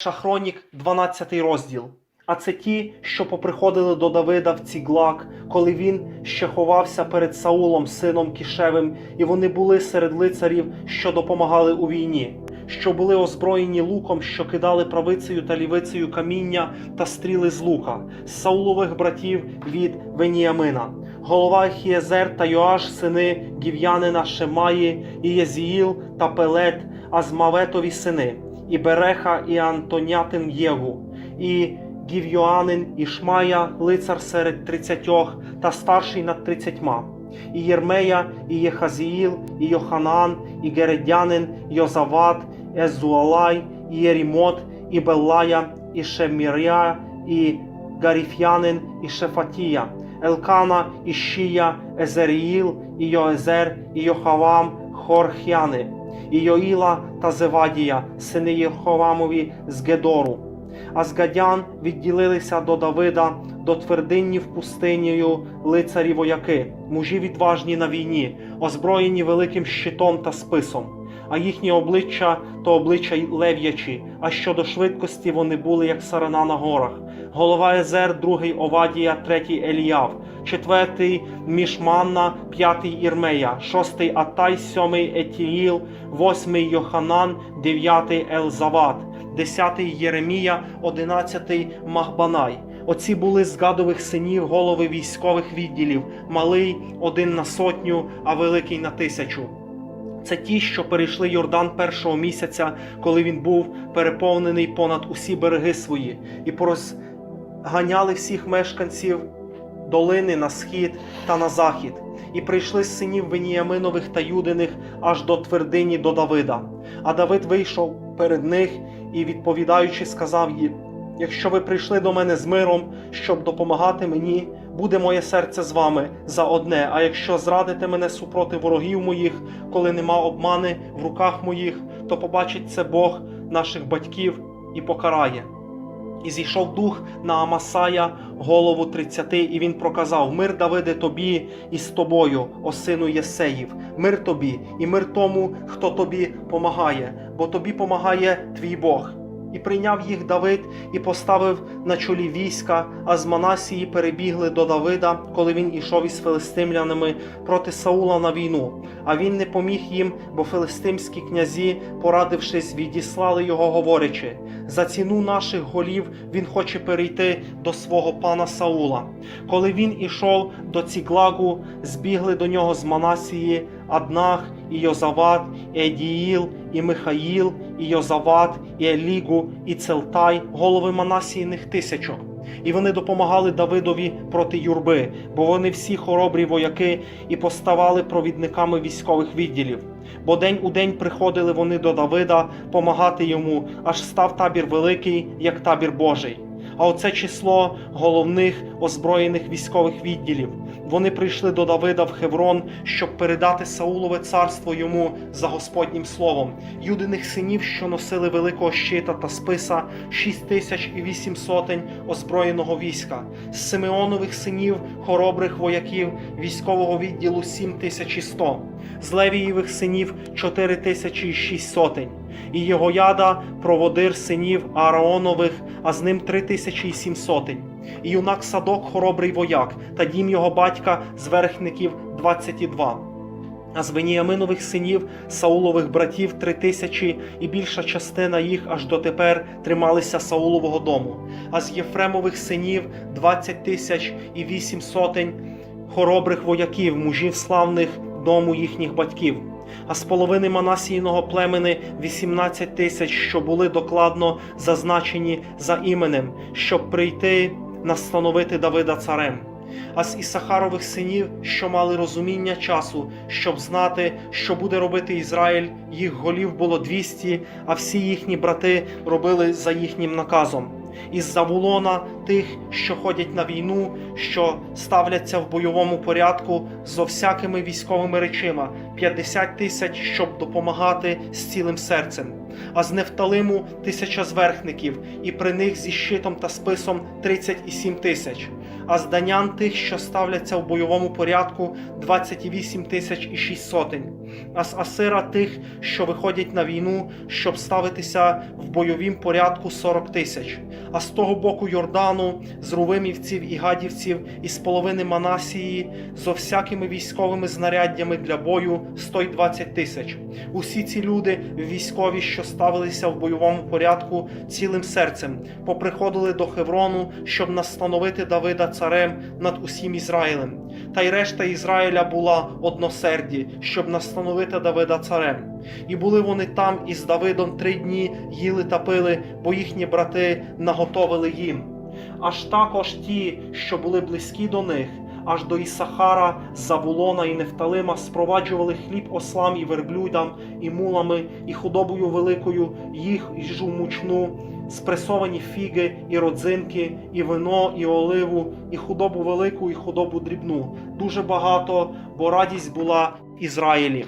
Шахронік, 12 розділ. А це ті, що поприходили до Давида в Ціглак, коли він ще ховався перед Саулом, сином Кішевим, і вони були серед лицарів, що допомагали у війні, що були озброєні луком, що кидали правицею та лівицею каміння та стріли з лука, з Саулових братів від Веніямина. Голова Хієзер та Йоаш, сини Гів'янина Шемаї, і Єзіїл та Пелет, Азмаветові сини і Береха, і Антонятин Єгу, і Гівйоанин, і Шмая, лицар серед тридцятьох, та старший над тридцятьма, і Єрмея, і Єхазіїл, і Йоханан, і Гередянин, Йозават, Езуалай, і Єрімот, і Беллая, і Шеміря, і Гаріф'янин, і Шефатія, Елкана, і Шія, Езеріїл, і Йоезер, і Йохавам, Хорхяни, і Йоїла та Зевадія, сини Єховамові з Гедору. А з відділилися до Давида, до твердиннів пустинею лицарі вояки, мужі відважні на війні, озброєні великим щитом та списом. А їхні обличчя то обличчя лев'ячі, а щодо швидкості вони були, як сарана на горах. Голова Езер, другий Овадія, третій Еліяв, четвертий Мішманна, п'ятий Ірмея, шостий Атай, сьомий Етіїл, восьмий Йоханан, дев'ятий Елзават, десятий Єремія, одинадцятий Махбанай. Оці були з гадових синів голови військових відділів, малий один на сотню, а великий на тисячу. Це ті, що перейшли Йордан першого місяця, коли він був переповнений понад усі береги свої, і порозганяли всіх мешканців долини на схід та на захід, і прийшли з синів Веніяминових та Юдиних аж до твердині до Давида. А Давид вийшов перед них і, відповідаючи, сказав їм: Якщо ви прийшли до мене з миром, щоб допомагати мені, буде моє серце з вами за одне. А якщо зрадите мене супроти ворогів моїх, коли нема обмани в руках моїх, то побачить це Бог наших батьків і покарає. І зійшов дух на Амасая, голову тридцяти, і він проказав: Мир Давиде тобі і з тобою, о сину Єсеїв, мир тобі, і мир тому, хто тобі помагає, бо тобі помагає твій Бог. І прийняв їх Давид і поставив на чолі війська, а з Манасії перебігли до Давида, коли він ішов із филистимлянами проти Саула на війну. А він не поміг їм, бо филистимські князі, порадившись, відіслали його, говорячи: за ціну наших голів він хоче перейти до свого пана Саула. Коли він ішов до Ціглагу, збігли до нього з Манасії Аднах, і Йозават, і Едіїл, і Михаїл, і Йозават, і Елігу, і Целтай, голови Манасійних тисячок. І вони допомагали Давидові проти юрби, бо вони всі хоробрі вояки і поставали провідниками військових відділів. Бо день у день приходили вони до Давида помагати йому, аж став табір великий, як табір Божий. А оце число головних озброєних військових відділів. Вони прийшли до Давида в Хеврон, щоб передати Саулове царство йому за Господнім словом. Юдиних синів, що носили великого щита та списа, шість тисяч і вісім сотень озброєного війська. З Симеонових синів, хоробрих вояків військового відділу сім тисяч і сто. З Левієвих синів чотири тисячі і шість сотень. І його яда проводир синів Ааронових, а з ним три тисячі і сім сотень. І юнак садок хоробрий вояк, та дім його батька з верхників двадцять і два. А з Веніяминових синів Саулових братів три тисячі, і більша частина їх аж дотепер трималися Саулового дому. А з Єфремових синів двадцять тисяч і вісім сотень хоробрих вояків, мужів славних дому їхніх батьків. А з половини Манасійного племени 18 тисяч, що були докладно зазначені за іменем, щоб прийти настановити Давида царем. А з Ісахарових синів, що мали розуміння часу, щоб знати, що буде робити Ізраїль, їх голів було 200, а всі їхні брати робили за їхнім наказом. Із Завулона тих, що ходять на війну, що ставляться в бойовому порядку зо всякими військовими речима, 50 тисяч, щоб допомагати з цілим серцем. А з Нефталиму тисяча зверхників, і при них зі щитом та списом 37 тисяч. а з данян тих, що ставляться в бойовому порядку, 28 тисяч і 6 сотень, асира тих, що виходять на війну, щоб ставитися в бойовім порядку 40 тисяч, а з того боку Йордану, з рувимівців і гадівців, і з половини Манасії, зо всякими військовими знаряддями для бою 120 тисяч. Усі ці люди військові, що ставилися в бойовому порядку цілим серцем, поприходили до Хеврону, щоб настановити Давида царем над усім Ізраїлем. Та й решта Ізраїля була односерді, щоб настановити Давида царем. І були вони там із Давидом три дні їли та пили, бо їхні брати наготовили їм. Аж також ті, що були близькі до них, аж до Ісахара, Завулона і Нефталима спроваджували хліб ослам і верблюдам, і мулами, і худобою великою, їх їжу мучну, спресовані фіги, і родзинки, і вино, і оливу, і худобу велику, і худобу дрібну. Дуже багато, бо радість була Ізраїлі.